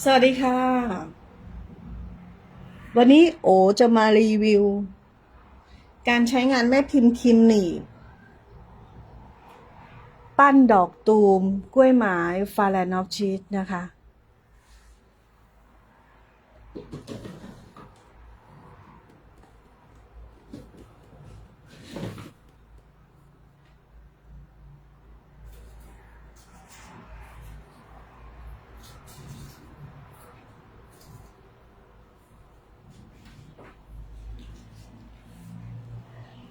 สวัสดีค่ะ วันนี้โอจะมารีวิว การใช้งานแม่พิมพ์คิมหนีปั้นดอกตูม กล้วยไม้ฟาแลนอฟชีสนะคะ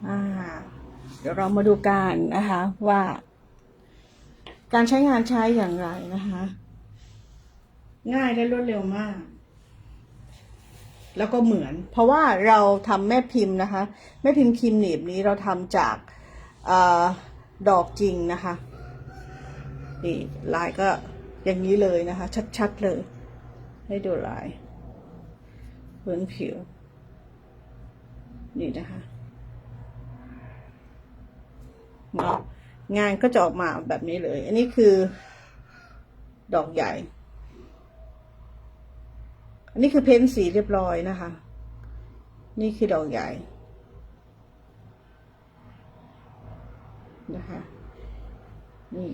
อ่า เดี๋ยวเรามาดูกันนะคะว่า การใช้งานใช้อย่างไรนะคะ ง่ายและรวดเร็วมาก แล้วก็เหมือน เพราะว่าเราทำแม่พิมพ์นะคะ แม่พิมพ์คิมหนีบนี้เราทำจากอดอกจริงนะคะนี่ลายก็อย่างนี้เลยนะคะ ชัดๆเลย ให้ดูลายพื้นผิว นี่นะคะ เนาะงานก็จะออกมาแบบนี้เลย อันนี้คือดอกใหญ่ อันนี้คือเพ้นสีเรียบร้อยนะคะ นี่คือดอกใหญ่นะคะนี่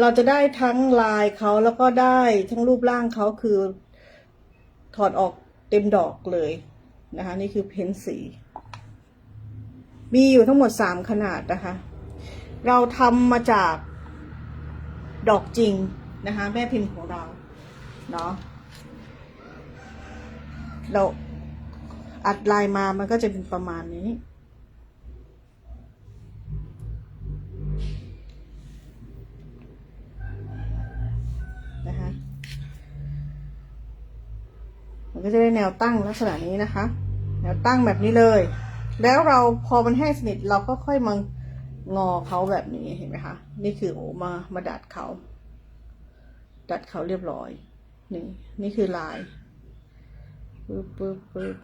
เราจะได้ทั้งลายเขาแล้วก็ได้ทั้งรูปร่างเขาคือถอดออกเต็มดอกเลยนะคะ นี่คือเพ้นสี มีอยู่ทั้งหมดสามขนาดนะคะ เราทำมาจากดอกจริงนะคะ แม่พิมพ์ของเราเนาะเราอัดลายมามันก็จะเป็นประมาณนี้ นะคะมันก็จะได้แนวตั้งลักษณะนี้นะคะ แนวตั้งแบบนี้เลย แล้วเราพอมันแห้งสนิทเราก็ค่อยมางอเขาแบบนี้เห็นไหมคะ นี่คือโอมามาดัดเขา ดัดเขาเรียบร้อย นี่ นี่คือลายปึ๊บปึ๊บปึ๊บ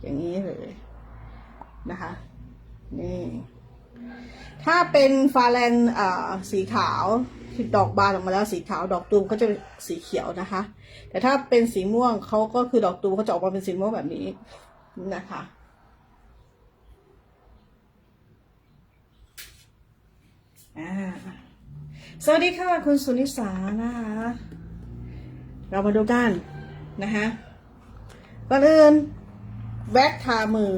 อย่างนี้เลยนะคะ นี่ ถ้าเป็นฟาแลนอ่าสีขาวคือดอกบานออกมาแล้วสีขาวดอกตูมก็จะสีเขียวนะคะ แต่ถ้าเป็นสีม่วงเขาก็คือดอกตูมเขาจะออกมาเป็นสีม่วงแบบนี้นะคะ อ่า สวัสดีค่ะคุณสุนิสานะคะ เรามาดูกันนะคะก่อนอื่นแว็กทามือ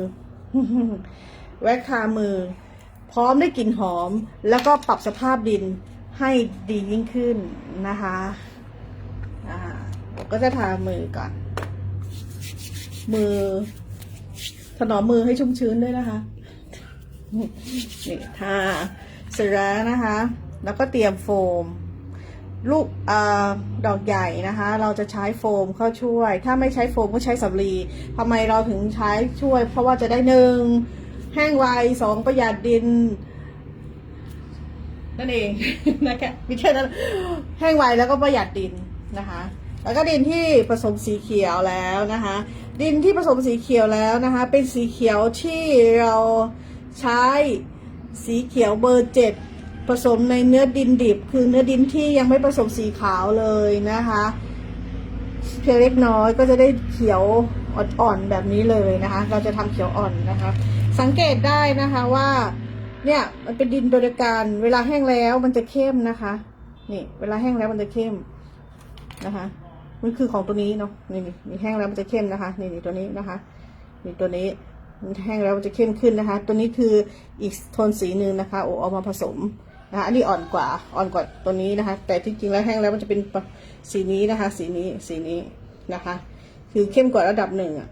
แว็กทามือ พร้อมได้กลิ่นหอม แล้วก็ปรับสภาพดินให้ดียิ่งขึ้นนะคะก็จะทามือก่อน มือ ถนอมมือให้ชุ่มชื้นด้วยนะคะ นี่ทา เสร็จแล้วนะคะ แล้วก็เตรียมโฟม ลูกอดอกใหญ่นะคะ เราจะใช้โฟมเข้าช่วย ถ้าไม่ใช้โฟมก็ใช้สำลีทำไมเราถึงใช้ช่วย เพราะว่าจะได้หนึ่งแห้งไวสองประหยัดดินนั่นเองนะคะมีแค่นั้นแห้งไวแล้วก็ประหยัดดินนะคะ แล้วก็ดินที่ผสมสีเขียวแล้วนะคะ ดินที่ผสมสีเขียวแล้วนะคะ เป็นสีเขียวที่เราใช้ สีเขียวเบอร์เจ็ดผสมในเนื้อดินดิบ คือเนื้อดินที่ยังไม่ผสมสีขาวเลยนะคะเพียงเล็กน้อยก็จะได้เขียวอ่อนๆแบบนี้เลยนะคะ เราจะทำเขียวอ่อนนะคะ สังเกตได้นะคะว่าเนี่ยมันเป็นดินบริการเวลาแห้งแล้วมันจะเข้มนะคะ นี่ เวลาแห้งแล้วมันจะเข้มนะคะ มันคือของตัวนี้เนาะนี่นี่แห้งแล้วมันจะเข้มนะคะ นี่นี่ตัวนี้นะคะ นี่ตัวนี้ แห้งแล้วมันจะเข้มขึ้นนะคะ ตัวนี้คืออีกโทนสีหนึ่งนะคะ โอ้เอามาผสมนะคะอันนี้อ่อนกว่าอ่อนกว่าตัวนี้นะคะ แต่ที่จริงแล้วแห้งแล้วมันจะเป็นสีนี้นะคะ สีนี้สีนี้นะคะ คือเข้มกว่าระดับหนึ่งอะ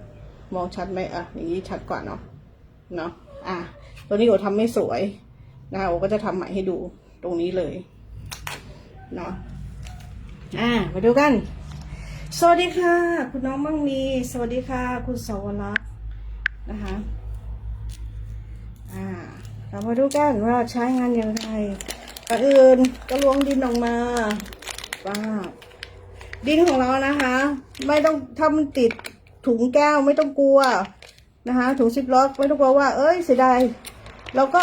มองชัดไหมอะอย่างนี้ชัดกว่าเนาะเนาะอะตัวนี้โอทำไม่สวยนะคะโอก็จะทำใหม่ให้ดูตรงนี้เลยเนาะอะมาดูกัน สวัสดีค่ะ คุณน้องมั่งมี สวัสดีค่ะ คุณสวรักษนะคะ อ่า เรามาดูกันว่าใช้งานอย่างไรก่อนอื่นก็ล้วงดินออกมาว่าดินของเรานะคะ ไม่ต้องถ้ามันติดถุงแก้วไม่ต้องกลัวนะคะถุงซิปล็อกไม่ต้องกลัวว่า เอ้ยเสียดายเราก็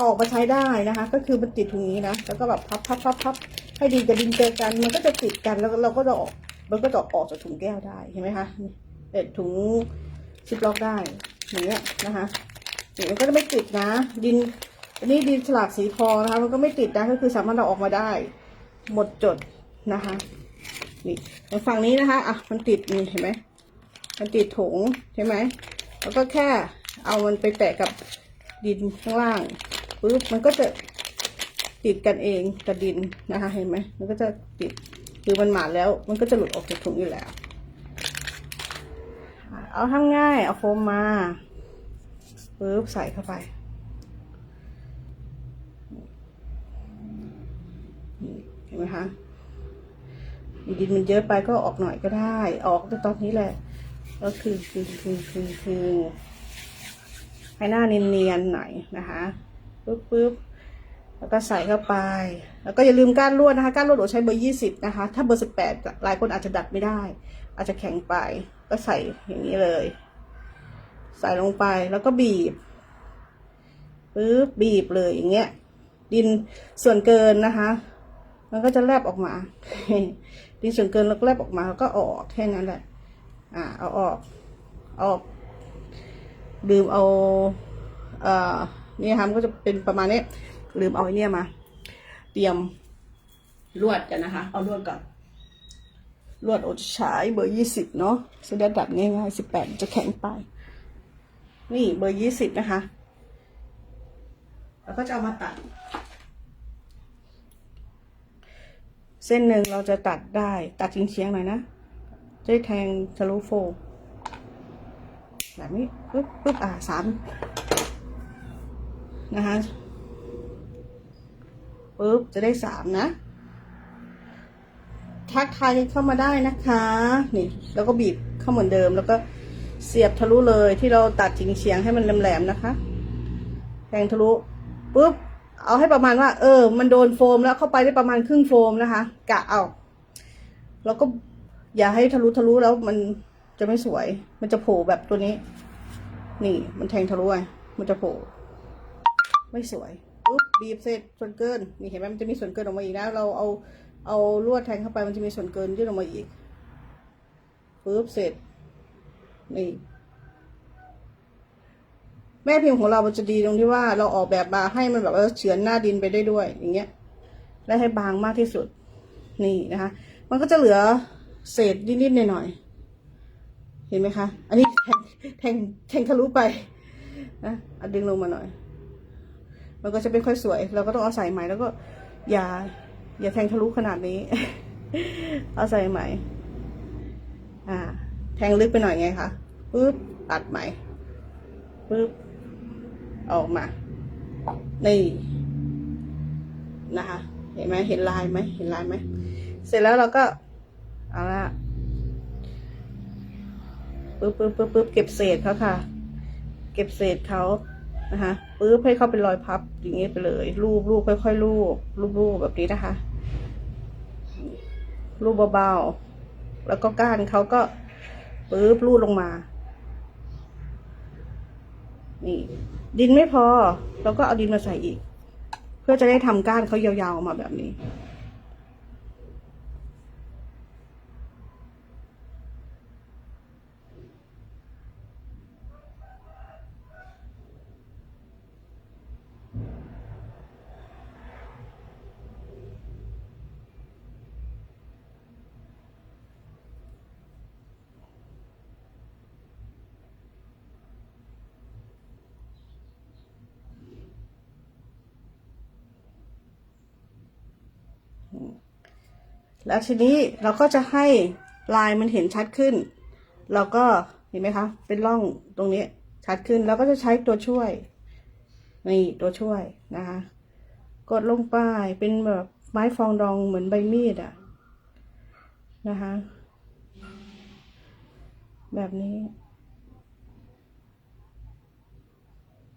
ออกมาใช้ได้นะคะ ก็คือมันติดถุงนี้นะแล้วก็แบบพับพับพับพับให้ดินกับดินเจอกัน มันก็จะติดกันแล้วเราก็จะออกมันก็จะออกจากถุงแก้วได้เห็นไหมคะเด็ดถุงซิปล็อกได้ อย่างเงี้ยนะคะนี่มันก็จะไม่ติดนะ ดิน อันนี้ดินฉลากสีทองนะคะ มันก็ไม่ติดนะก็คือสามารถเราออกมาได้ หมดจดนะคะนี่ในฝั่งนี้นะคะอะมันติดนี่เห็นไหมมันติดถุงใช่ไหมแล้วก็แค่เอามันไปแปะกับดินข้างล่างปุ๊บมันก็จะติดกันเองกับดินนะคะ เห็นไหมมันก็จะติดคือมันหมาดแล้ว มันก็จะหลุดออกจากถุงอยู่แล้ว เอาทำง่าย เอาโฟมมาปุ๊บใส่เข้าไปเห็นไหมคะดินมันเยอะไปก็ออกหน่อยก็ได้ ออกแต่ตอนนี้แหละ ก็คือคือคือคือคือให้หน้าเนียนๆหน่อยนะคะปึ๊บปึ๊บแล้วก็ใส่เข้าไป แล้วก็อย่าลืมก้านลวดนะคะ ก้านลวดโอใช้เบอร์ยี่สิบนะคะ ถ้าเบอร์สิบแปดหลายคนอาจจะดัดไม่ได้ อาจจะแข็งไป ก็ใส่อย่างนี้เลย ใส่ลงไปแล้วก็บีบปึ๊บบีบเลยอย่างเงี้ย ดินส่วนเกินนะคะ มันก็จะแลบออกมา ดินส่วนเกินแล้วก็แลบออกมาแล้วก็ออกแค่นั้นแหละ อ่า เอาออกออกลืมเอาเอ่อนี่ค่ะมันก็จะเป็นประมาณนี้ลืมเอาไอ้เนี่ยมา เตรียมลวดกันนะคะ เอาลวดก่อน ลวดโอจะใช้เบอร์ยี่สิบเนาะจะได้ดัดง่ายๆสิบแปดจะแข็งไป นี่เบอร์ยี่สิบนะคะ แล้วก็จะเอามาตัด เส้นหนึ่งเราจะตัดได้ตัดเฉียงๆหน่อยนะจะแทงทะลุโฟแบบนี้ปึ๊บปึ๊บอ่าสามนะคะปึ๊บจะได้สามนะ ทักทายกันเข้ามาได้นะคะนี่แล้วก็บีบเข้าเหมือนเดิม แล้วก็เสียบทะลุเลยที่เราตัดจิงเฉียงให้มันแหลมๆนะคะแทงทะลุปุ๊บเอาให้ประมาณว่า เออ มันโดนโฟมแล้วเข้าไปได้ประมาณครึ่งโฟมนะคะ กะเอาแล้วก็อย่าให้ทะลุทะลุแล้วมันจะไม่สวย มันจะโผล่แบบตัวนี้ นี่ มันแทงทะลุไงมันจะโผล่ไม่สวยปุ๊บบีบเสร็จส่วนเกิน นี่เห็นไหมมันจะมีส่วนเกินออกมาอีกนะเราเอา เอาลวดแทงเข้าไปมันจะมีส่วนเกินยื่นออกมาอีกปุ๊บเสร็จนี่แม่พิมพ์ของเรามันจะดีตรงที่ว่าเราออกแบบมาให้มันแบบเออเฉือนหน้าดินไปได้ด้วย อย่างเงี้ย และให้บางมากที่สุด นี่นะคะ มันก็จะเหลือเศษนิดๆหน่อยๆเห็นไหมคะ อันนี้แทงแทงทะลุไปนะอดึงลงมาหน่อย มันก็จะไม่ค่อยสวย เราก็ต้องเอาใส่ใหม่แล้วก็อย่า อย่าแทงทะลุขนาดนี้ เอาใส่ใหม่อ่า แทงลึกไปหน่อยไงคะปึ๊บตัดใหม่ปึ๊บออกมานี่นะคะ เห็นไหมเห็นลายไหมเห็นลายไหมเสร็จแล้วเราก็เอาละปึ๊บปึ๊บปึ๊บปึ๊บเก็บเศษเขาค่ะ เก็บเศษเขานะคะปึ๊บให้เขาเป็นรอยพับอย่างเงี้ยไปเลย รูปรูปค่อยๆรูปรูปรูปแบบนี้นะคะ รูปเบาๆ แล้วก็ก้านเขาก็ปึ๊บรูดลงมา นี่ ดินไม่พอ เราก็เอาดินมาใส่อีก เพื่อจะได้ทำก้านเขายาวๆออกมาแบบนี้ แล้วทีนี้เราก็จะให้ลายมันเห็นชัดขึ้น เราก็เห็นไหมคะ เป็นร่องตรงนี้ชัดขึ้นแล้วก็จะใช้ตัวช่วย นี่ตัวช่วยนะคะ กดลงไปเป็นแบบไม้ฟองดองเหมือนใบมีดอะนะคะ แบบนี้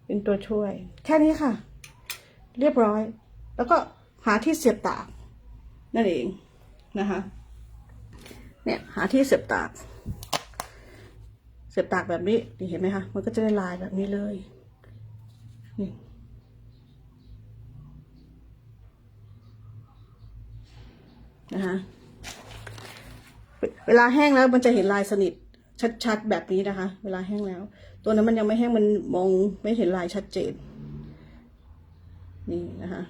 เป็นตัวช่วย แค่นี้ค่ะ เรียบร้อย แล้วก็หาที่เสียบตากนั่นเอง นะคะ เนี่ยหาที่เสียบตาก เสียบตากแบบนี้นี่เห็นไหมคะ มันก็จะได้ลายแบบนี้เลยนี่นะคะเวลาแห้งแล้วมันจะเห็นลายสนิทชัดๆแบบนี้นะคะ เวลาแห้งแล้ว ตัวนั้นมันยังไม่แห้งมันมองไม่เห็นลายชัดเจน นี่นะคะ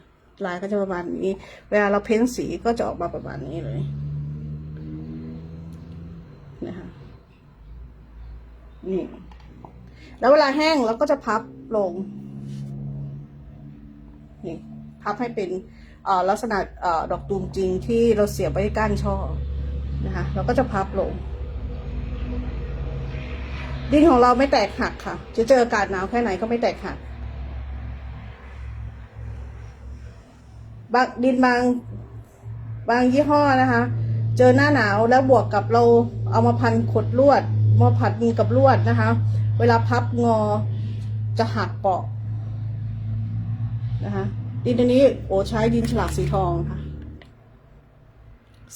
ลายก็จะประมาณนี้ เวลาเราเพ้นสีก็จะออกมาประมาณนี้เลยนะคะนี่แล้วเวลาแห้งเราก็จะพับลงนี่พับให้เป็นลักษณะดอกตูมจริงที่เราเสียบไว้ก้านช่อนะคะเราก็จะพับลง ดินของเราไม่แตกหักค่ะ จะเจออากาศหนาวแค่ไหนก็ไม่แตกหัก บางดินบางบางยี่ห้อนะคะ เจอหน้าหนาวแล้วบวกกับเราเอามาพันขดลวดมาผัดมีกับลวดนะคะ เวลาพับงอจะหักเปาะนะคะดินตัวนี้โอใช้ดินฉลากสีทองค่ะ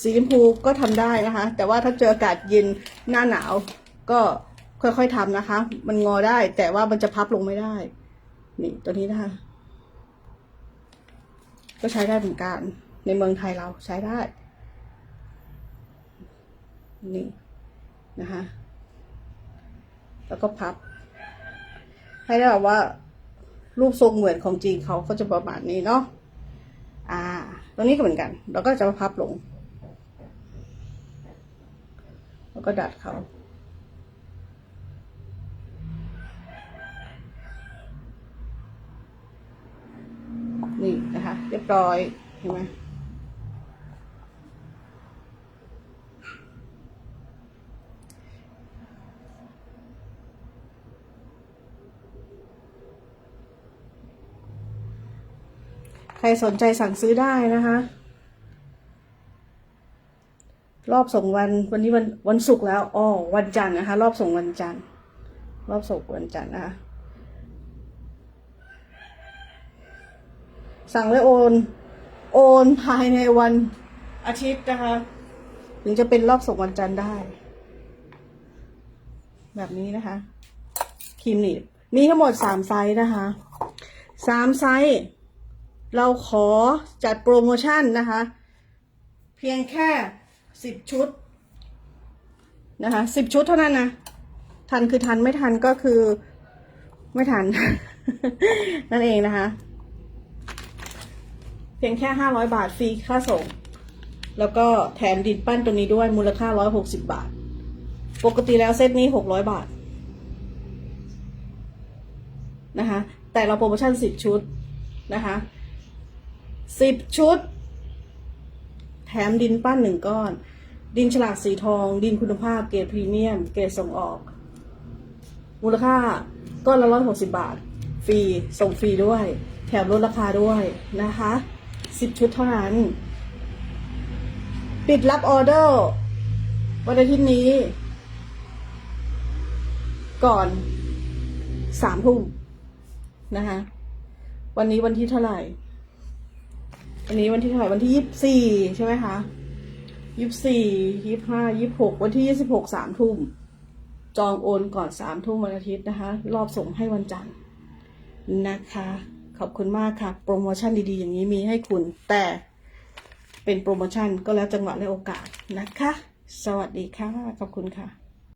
สีชมพูก็ทำได้นะคะ แต่ว่าถ้าเจออากาศเย็นหน้าหนาวก็ค่อยๆทำนะคะ มันงอได้แต่ว่ามันจะพับลงไม่ได้ นี่ตัวนี้นะคะ ก็ใช้ได้เหมือนกัน ในเมืองไทยเราใช้ได้ นี่นะคะแล้วก็พับ ให้ได้แบบว่ารูปทรงเหมือนของจริงเขาก็จะประมาณนี้เนาะ อ่า ตรงนี้ก็เหมือนกัน เราก็จะมาพับลง แล้วก็ดัดเขา นี่นะคะ เรียบร้อยเห็นไหมใครสนใจสั่งซื้อได้นะคะ รอบส่งวันวันนี้วันวันศุกร์แล้วอ๋อวันจันทร์นะคะ รอบส่งวันจันทร์รอบส่งวันจันทร์นะคะ สั่งและโอน โอนภายในวันอาทิตย์นะคะ ถึงจะเป็นรอบส่งวันจันทร์ได้ แบบนี้นะคะครีมหนีบมีทั้งหมดสามไซส์นะคะสามไซส์เราขอจัดโปรโมชั่นนะคะ เพียงแค่สิบชุดนะคะสิบชุดเท่านั้นนะทันคือทันไม่ทันก็คือไม่ทัน นั่นเองนะคะ เพียงแค่ห้าร้อยบาทฟรีค่าส่ง แล้วก็แถมดินปั้นตัวนี้ด้วยมูลค่าร้อยหกสิบบาท ปกติแล้วเซตนี้หกร้อยบาทนะคะแต่เราโปรโมชั่นสิบชุดนะคะสิบชุด แถมดินปั้นหนึ่งก้อน ดินฉลากสีทอง ดินคุณภาพเกรดพรีเมียม เกรดส่งออก มูลค่าก้อนละร้อยหกสิบาท ฟรี ส่งฟรีด้วย แถมลดราคาด้วยนะคะ สิบชุดเท่านั้น ปิดรับออเดอร์วันอาทิตย์นี้ ก่อนสามทุ่มนะคะ วันนี้วันที่เท่าไหร่ วันนี้วันที่เท่าไหร่ วันที่ยี่สิบสี่ใช่ไหมคะยี่สิบสี่ยี่สิบห้ายี่สิบหกวันที่ยี่สิบหกสามทุ่มจองโอนก่อนสามทุ่มวันอาทิตย์นะคะ รอบส่งให้วันจันทร์นะคะ ขอบคุณมากค่ะ โปรโมชั่นดีๆ อย่างนี้มีให้คุณแต่เป็นโปรโมชั่นก็แล้วจังหวะและโอกาสนะคะ สวัสดีค่ะ ขอบคุณค่ะ